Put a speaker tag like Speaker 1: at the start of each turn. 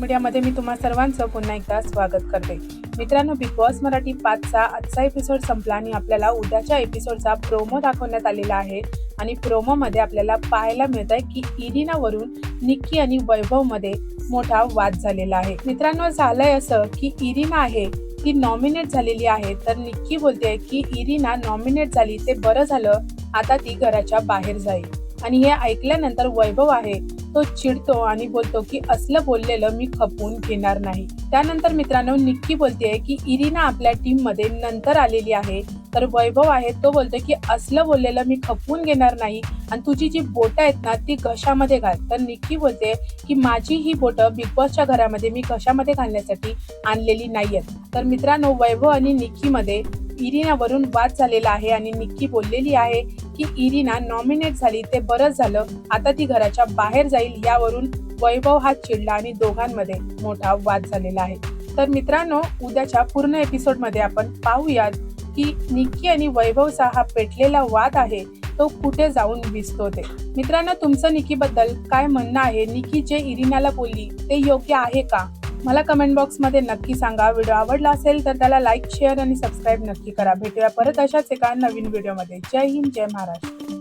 Speaker 1: मीडियामध्ये मी तुम्हा सर्वांचं पुन्हा एकदा स्वागत करते. मित्रांनो बिग बॉस मराठी पाचचा आजचा एपिसोड संपला आणि आपल्याला उद्याच्या एपिसोडचा प्रोमो दाखवण्यात आलेला आहे. आणि प्रोमोमध्ये आपल्याला पाहायला मिळत आहे की इरिनावरून निक्की आणि वैभवमध्ये मोठा वाद झालेला आहे. मित्रांनो झालंय असं की इरिना आहे ती नॉमिनेट झालेली आहे तर निक्की बोलते की इरिना नॉमिनेट झाली ते बरं झालं आता ती घराच्या बाहेर जाईल. आणि हे ऐकल्यानंतर वैभव आहे. तो चिडतो आणि बोलतो की असलं बोललेलं मी खपवून घेणार नाही. त्यानंतर मित्रांनो निक्की बोलते की इरिना आपल्या टीममध्ये नंतर आलेली आहे. तर वैभव आहे तो बोलतो की असलं बोललेलं मी खपवून घेणार नाही आणि तुझी जी बोटं आहेत ना ती घशामध्ये घाल. तर निक्की बोलते की माझी ही बोटं बिग बॉसच्या घरामध्ये मी घशामध्ये घालण्यासाठी आणलेली नाही आहेत तर मित्रांनो वैभव आणि निक्कीमध्ये इरिनावरून वाद झालेला आहे आणि निक्की बोललेली आहे की इरिना नॉमिनेट झाली ते बरंच झालं. आता ती घराच्या बाहेर जाईल यावरून वैभव हा चिडला आणि दोघांमध्ये मोठा वाद झालेला आहे. तर मित्रांनो उद्याच्या पूर्ण एपिसोडमध्ये आपण पाहूयात की निक्की आणि वैभवचा हा पेटलेला वाद आहे तो कुठे जाऊन विसतो ते. मित्रांनो तुमचं निकीबद्दल काय म्हणणं आहे? निकी जे इरिनाला बोलली ते योग्य आहे का? मला कमेंट बॉक्समध्ये नक्की सांगा. व्हिडिओ आवडला असेल तर त्याला लाईक शेअर आणि सबस्क्राईब नक्की करा. भेटूया परत अशाच एका नवीन व्हिडिओमध्ये जय हिंद जय महाराष्ट्र.